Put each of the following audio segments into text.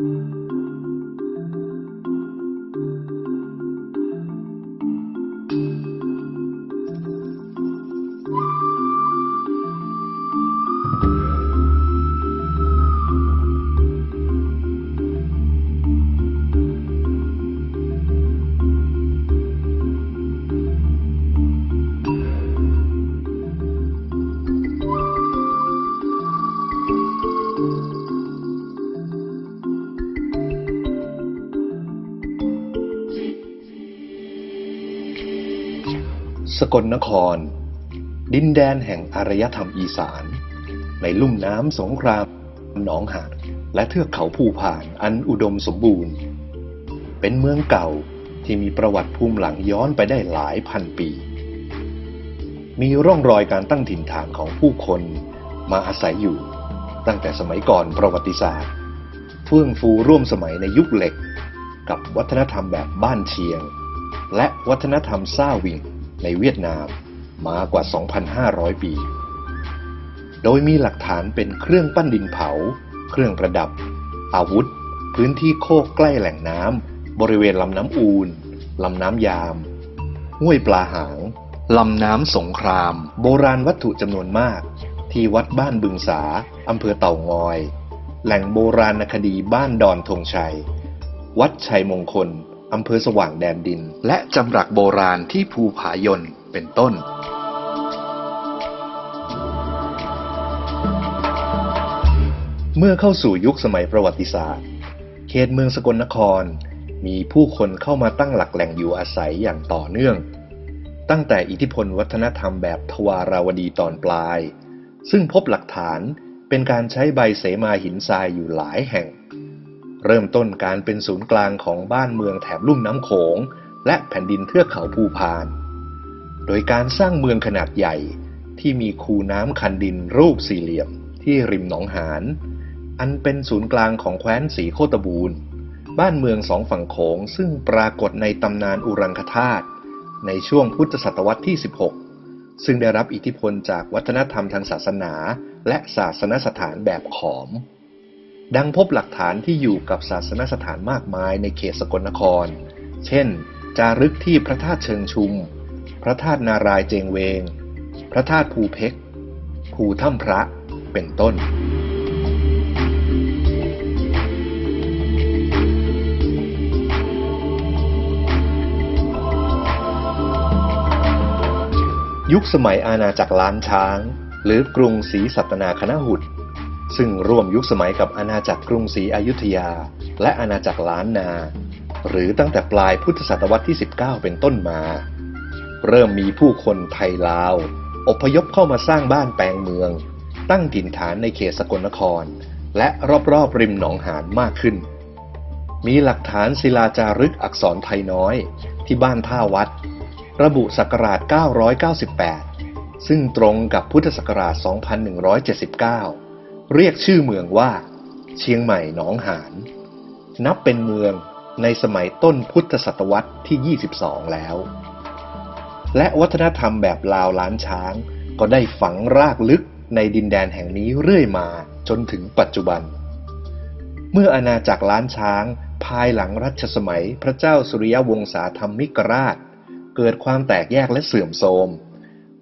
you สกลนคร ดินแดนแห่งอารยธรรมอีสาน ในลุ่มน้ำสงครามหนองหานและเทือกเขาภูพานอันอุดมสมบูรณ์ เป็นเมืองเก่าที่มีประวัติภูมิหลังย้อนไปได้หลายพันปี มีร่องรอยการตั้งถิ่นฐานของผู้คนมาอาศัยอยู่ ตั้งแต่สมัยก่อนประวัติศาสตร์ เฟื่องฟูร่วมสมัยในยุคเหล็ก กับวัฒนธรรมแบบบ้านเชียง และวัฒนธรรมซ่าวิง ในเวียดนามมากว่า 2,500 ปี โดยมีหลักฐานเป็นเครื่องปั้นดินเผา เครื่องประดับ อาวุธ พื้นที่โคกใกล้แหล่งน้ำ บริเวณลำน้ำอูน ลำน้ำยาม ห้วยปลาหาง ลำน้ำสงคราม โบราณวัตถุจำนวนมาก ที่วัดบ้านบึงสาอำเภอเต่างอย แหล่งโบราณคดีบ้านดอนธงชัย วัดชัยมงคล อำเภอสว่างแดนดิน และจำรักโบราณที่ภูผายนเป็นต้น เมื่อเข้าสู่ยุคสมัยประวัติศาสตร์ เขตเมืองสกลนคร มีผู้คนเข้ามาตั้งหลักแหล่งอยู่อาศัยอย่างต่อเนื่อง ตั้งแต่อิทธิพลวัฒนธรรมแบบทวาราวดีตอนปลาย ซึ่งพบหลักฐานเป็นการใช้ใบเสมาหินทรายอยู่หลายแห่ง เริ่มต้นการเป็นศูนย์กลางของบ้านเมืองแถบลุ่มน้ำโขง และแผ่นดินเทือกเขาภูพาน โดยการสร้างเมืองขนาดใหญ่ที่มีคูน้ำคันดินรูปสี่เหลี่ยมที่ริมหนองหาน อันเป็นศูนย์กลางของแคว้นสีโคตบูรณ์ บ้านเมืองสองฝั่งโขงซึ่งปรากฏในตำนานอุรังคธาตุในช่วงพุทธศตวรรษที่ 16 ซึ่งได้รับอิทธิพลจากวัฒนธรรมทางศาสนา และศาสนสถานแบบขอม ดังพบหลักฐานที่อยู่กับศาสนสถานมากมายในเขตสกลนคร เช่น จารึกที่พระธาตุเชิงชุม พระธาตุนารายเจงเวง พระธาตุภูเพกภูถ้ำพระ เป็นต้น ยุคสมัยอาณาจักรล้านช้าง หรือกรุงศรีสัตนาคณหุด ซึ่งร่วมยุคสมัยกับอาณาจักรกรุงศรีอยุธยา และอาณาจักรล้านนา หรือตั้งแต่ปลายพุทธศตวรรษที่ 19 เป็นต้นมา เริ่มมีผู้คนไทยลาว อพยพเข้ามาสร้างบ้านแปลงเมือง ตั้งถิ่นฐานในเขตสกลนคร และรอบๆริมหนองหานมากขึ้น มีหลักฐานศิลาจารึกอักษรไทยน้อย ที่บ้านท่าวัด ระบุศักราช 998 ซึ่งตรงกับพุทธศักราช 2179 เรียกชื่อเมืองว่า เชียงใหม่หนองหาน นับเป็นเมืองในสมัยต้นพุทธศตวรรษที่ 22 แล้ว และวัฒนธรรมแบบลาวล้านช้าง ก็ได้ฝังรากลึกในดินแดนแห่งนี้เรื่อยมาจนถึงปัจจุบัน เมื่ออาณาจักรล้านช้าง ภายหลังรัชสมัยพระเจ้าสุริยวงศาธรรมิกราช เกิดความแตกแยกและเสื่อมโทรม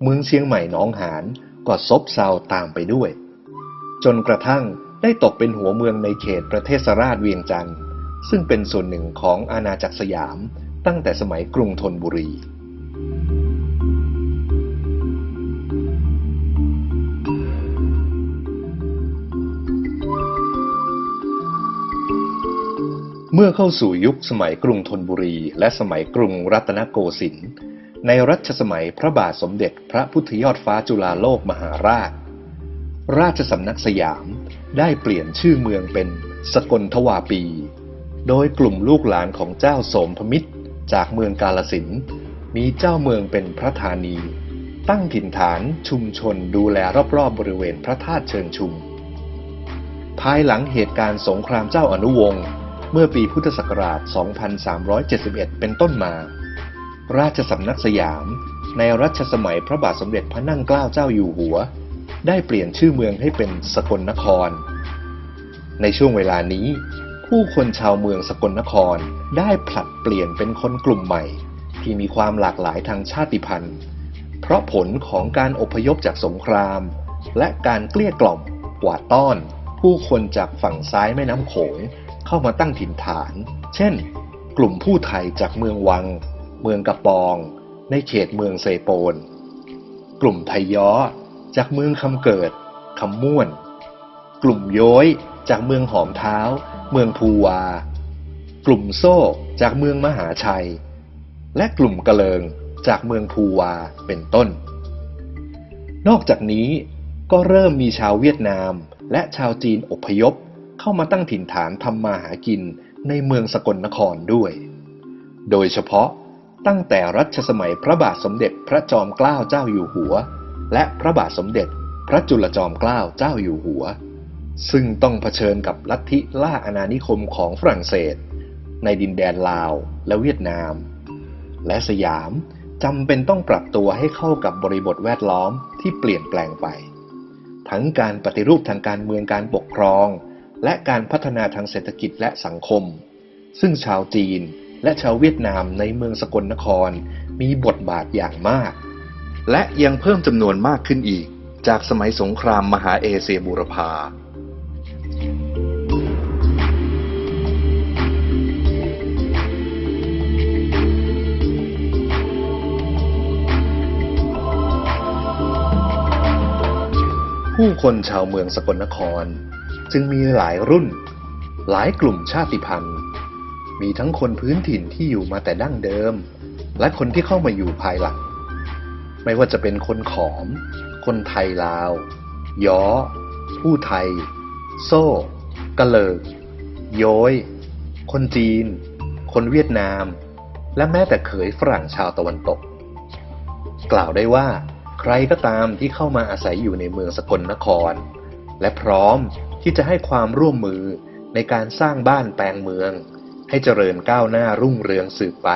เมืองเชียงใหม่หนองหานก็ซบเซาตามไปด้วย จนกระทั่งได้ตกเป็นหัวเมืองในเขตประเทศราชเวียงจันทร์ ซึ่งเป็นส่วนหนึ่งของอาณาจักรสยามตั้งแต่สมัยกรุงธนบุรี เมื่อเข้าสู่ยุคสมัยกรุงธนบุรี และสมัยกรุงรัตนโกสินทร์ในรัชสมัยพระบาทสมเด็จพระพุทธยอดฟ้าจุฬาโลกมหาราช ราชสำนักสยามได้เปลี่ยนชื่อเมืองเป็นสกลทวาปี โดยกลุ่มลูกหลานของเจ้าโสมพมิตร จากเมืองกาลสินมีเจ้าเมืองเป็นพระธานี ตั้งถิ่นฐานชุมชนดูแลรอบๆบริเวณพระธาตุเชิงชุม ภายหลังเหตุการณ์สงครามเจ้าอนุวงศ์เมื่อปีพุทธศักราช 2371 เป็นต้นมา ราชสำนักสยาม ในรัชสมัยพระบาทสมเด็จพระนั่งเกล้าเจ้าอยู่หัว ได้เปลี่ยนชื่อเมืองให้เป็นสกลนคร ในช่วงเวลานี้ ผู้คนชาวเมืองสกลนครได้ผลัดเปลี่ยนเป็นคนกลุ่มใหม่ ที่มีความหลากหลายทางชาติพันธุ์ เพราะผลของการอพยพจากสงคราม และการเกลี้ยกล่อมกวาดต้อน ผู้คนจากฝั่งซ้ายแม่น้ำโขงเข้ามาตั้งถิ่นฐาน เช่น กลุ่มผู้ไทยจากเมืองวัง เมืองกระปอง ในเขตเมืองเซโปน กลุ่มไทยย้อ จากเมืองคำเกิดคำม่วน กลุ่มโย้ยจากเมืองหอมเท้า เมืองภูวา กลุ่มโซ่จากเมืองมหาชัย และกลุ่มกะเลิงจากเมืองภูวาเป็นต้น นอกจากนี้ก็เริ่มมีชาวเวียดนาม และชาวจีนอพยพเข้ามาตั้งถิ่นฐานทำมาหากินในเมืองสกลนครด้วย โดยเฉพาะตั้งแต่รัชสมัยพระบาทสมเด็จพระจอมเกล้าเจ้าอยู่หัว และพระบาทสมเด็จพระจุลจอมเกล้าเจ้าอยู่หัว ซึ่งต้องเผชิญกับลัทธิล่าอาณานิคมของฝรั่งเศส ในดินแดนลาวและเวียดนาม และสยามจำเป็นต้องปรับตัวให้เข้ากับบริบทแวดล้อมที่เปลี่ยนแปลงไป ทั้งการปฏิรูปทางการเมืองการปกครอง และการพัฒนาทางเศรษฐกิจและสังคม ซึ่งชาวจีนและชาวเวียดนามในเมืองสกลนครมีบทบาทอย่างมาก และยังเพิ่มจำนวนมากขึ้นอีก จากสมัยสงครามมหาเอเชียบูรพาผู้คนชาวเมืองสกลนคร จึงมีหลายรุ่น หลายกลุ่มชาติพันธุ์ มีทั้งคนพื้นถิ่นที่อยู่มาแต่ดั้งเดิม และคนที่เข้ามาอยู่ภายหลัง ไม่ว่าจะเป็นคนขอม คนไทยลาว ย้อ ผู้ไทย โซ่กะเลิก โย้ย คนจีน คนเวียดนาม และแม้แต่เขยฝรั่งชาวตะวันตก กล่าวได้ว่า ใครก็ตามที่เข้ามาอาศัยอยู่ในเมืองสกลนคร และพร้อมที่จะให้ความร่วมมือในการสร้างบ้านแปลงเมือง ให้เจริญก้าวหน้ารุ่งเรืองสืบไป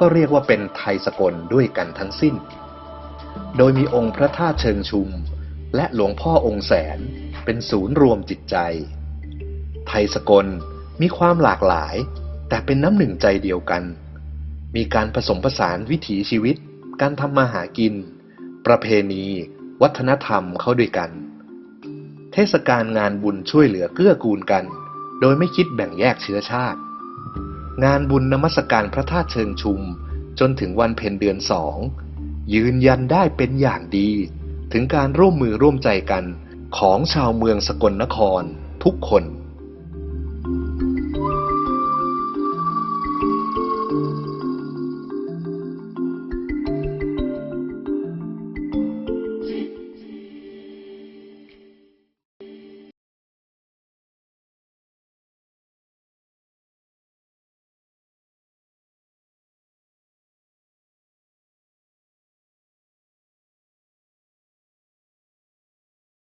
ก็เรียกว่าเป็นไทยสกลด้วยกันทั้งสิ้น โดยมีองค์พระธาตุเชิงชุม และหลวงพ่อองค์แสนเป็นศูนย์รวมจิตใจ ไทยสกลมีความหลากหลาย แต่เป็นน้ำหนึ่งใจเดียวกัน มีการผสมผสานวิถีชีวิต การทำมาหากิน ประเพณี วัฒนธรรมเข้าด้วยกัน เทศกาลงานบุญช่วยเหลือเกื้อกูลกัน โดยไม่คิดแบ่งแยกเชื้อชาติ งานบุญนมัสการพระธาตุเชิงชุม จนถึงวันเพ็ญเดือนสองยืนยันได้เป็นอย่างดี ถึงการร่วมมือร่วมใจกันของชาวเมืองสกลนครทุกคน